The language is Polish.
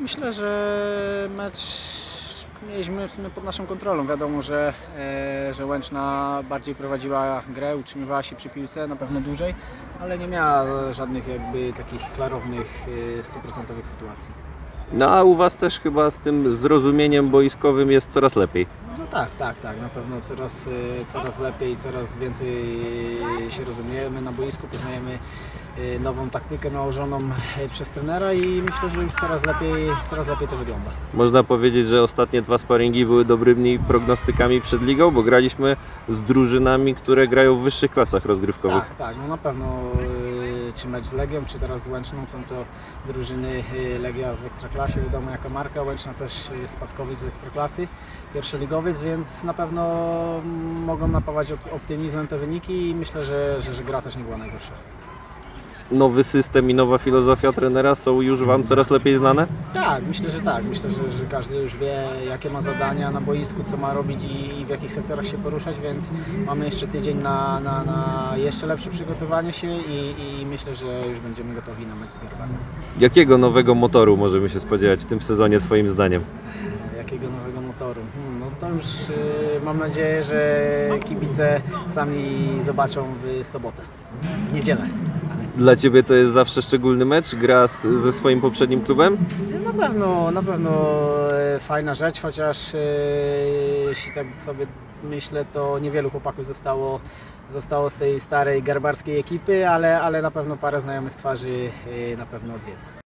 Myślę, że mecz mieliśmy w sumie pod naszą kontrolą. Wiadomo, że, e, że Łęczna bardziej prowadziła grę, utrzymywała się przy piłce na pewno dłużej, ale nie miała żadnych jakby takich klarownych, e, stuprocentowych sytuacji. No a u Was też chyba z tym zrozumieniem boiskowym jest coraz lepiej. No tak, tak, tak. Na pewno coraz, e, coraz lepiej, coraz więcej się rozumiemy na boisku, poznajemy e, nową taktykę nałożoną e, przez trenera i myślę, że już coraz lepiej, coraz lepiej to wygląda. Można powiedzieć, że ostatnie dwa sparingi były dobrymi prognostykami przed ligą, bo graliśmy z drużynami, które grają w wyższych klasach rozgrywkowych. Tak, tak, no na pewno y, czy mecz z Legią, czy teraz z Łęczną są to drużyny y, Legia w Ekstraklasie, wiadomo jaka marka, Łęczna też y, spadkowiec z Ekstraklasy, pierwszoligowiec, więc na pewno mm, mogą napawać op- optymizmem te wyniki i myślę, że, że, że gra też nie była najgorsza. Nowy system i nowa filozofia trenera są już Wam coraz lepiej znane? Tak, myślę, że tak. Myślę, że, że każdy już wie, jakie ma zadania na boisku, co ma robić i, w jakich sektorach się poruszać, więc mamy jeszcze tydzień na, na, na jeszcze lepsze przygotowanie się i, i myślę, że już będziemy gotowi na mecz z Garbami. Jakiego nowego motoru możemy się spodziewać w tym sezonie Twoim zdaniem? Jakiego nowego motoru? Hmm, no to już y, mam nadzieję, że kibice sami zobaczą w sobotę, w niedzielę. Dla Ciebie to jest zawsze szczególny mecz? Gra z, ze swoim poprzednim klubem? Na pewno, na pewno e, fajna rzecz, chociaż e, jeśli tak sobie myślę, to niewielu chłopaków zostało, zostało z tej starej garbarskiej ekipy, ale, ale na pewno parę znajomych twarzy e, na pewno odwiedzę.